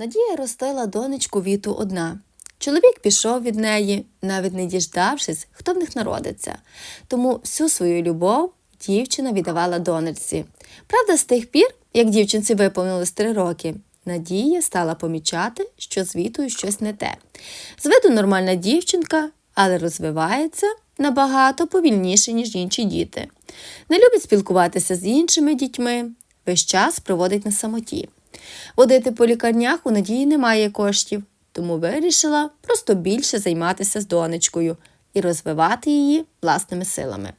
Надія ростила донечку Віту одна. Чоловік пішов від неї, навіть не діждавшись, хто в них народиться. Тому всю свою любов дівчина віддавала донечці. Правда, з тих пір, як дівчинці виповнилось три роки, Надія стала помічати, що з Вітою щось не те. З виду нормальна дівчинка, але розвивається набагато повільніше, ніж інші діти. Не любить спілкуватися з іншими дітьми, весь час проводить на самоті. Водити по лікарнях у Надії немає коштів, тому вирішила просто більше займатися з донечкою і розвивати її власними силами.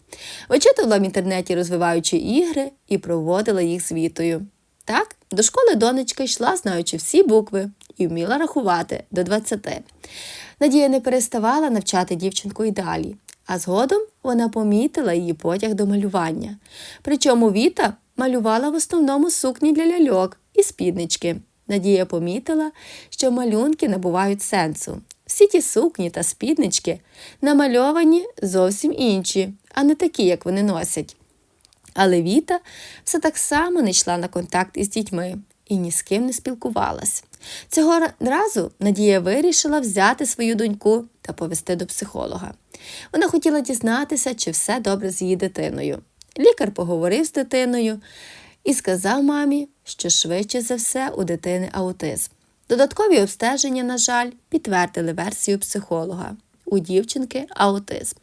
Вичитувала в інтернеті розвиваючі ігри і проводила їх з Вітою. Так, до школи донечка йшла, знаючи всі букви, і вміла рахувати до 20. Надія не переставала навчати дівчинку й далі, а згодом вона помітила її потяг до малювання. Причому Віта малювала в основному сукні для ляльок і спіднички. Надія помітила, що малюнки набувають сенсу. Всі ті сукні та спіднички намальовані зовсім інші, а не такі, як вони носять. Але Віта все так само не йшла на контакт із дітьми і ні з ким не спілкувалась. Цього разу Надія вирішила взяти свою доньку та повести до психолога. Вона хотіла дізнатися, чи все добре з її дитиною. Лікар поговорив з дитиною і сказав мамі, що швидше за все у дитини аутизм. Додаткові обстеження, на жаль, підтвердили версію психолога. У дівчинки аутизм.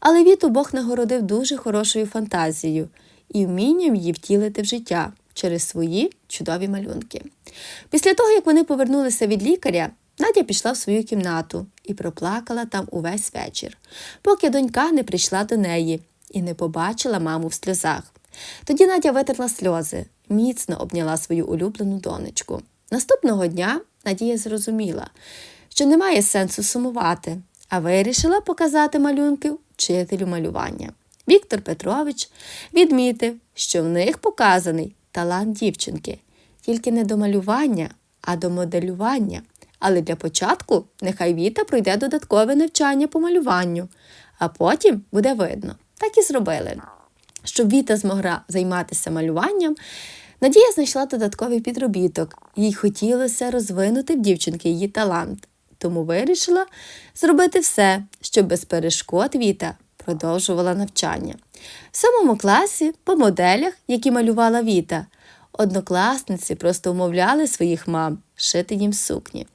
Але Віту Бог нагородив дуже хорошою фантазією і вмінням її втілити в життя через свої чудові малюнки. Після того, як вони повернулися від лікаря, Надя пішла в свою кімнату і проплакала там увесь вечір, поки донька не прийшла до неї і не побачила маму в сльозах. Тоді Надя витерла сльози, міцно обняла свою улюблену донечку. Наступного дня Надія зрозуміла, що немає сенсу сумувати, а вирішила показати малюнки вчителю малювання. Віктор Петрович відмітив, що в них показаний талант дівчинки, тільки не до малювання, а до моделювання. Але для початку нехай Віта пройде додаткове навчання по малюванню, а потім буде видно. Так і зробили. Щоб Віта змогла займатися малюванням, Надія знайшла додатковий підробіток. Їй хотілося розвинути в дівчинки її талант, тому вирішила зробити все, щоб без перешкод Віта продовжувала навчання. В самому класі, по моделях, які малювала Віта, однокласниці просто умовляли своїх мам шити їм сукні.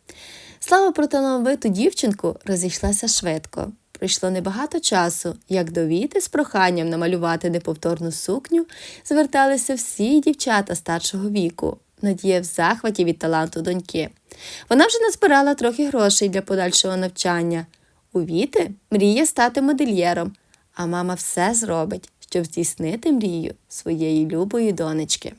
Слава про талановиту дівчинку розійшлася швидко. Пройшло небагато часу, як до Віти з проханням намалювати неповторну сукню зверталися всі дівчата старшого віку. Надія в захваті від таланту доньки. Вона вже назбирала трохи грошей для подальшого навчання. У Віти мріє стати модельєром, а мама все зробить, щоб здійснити мрію своєї любої донечки.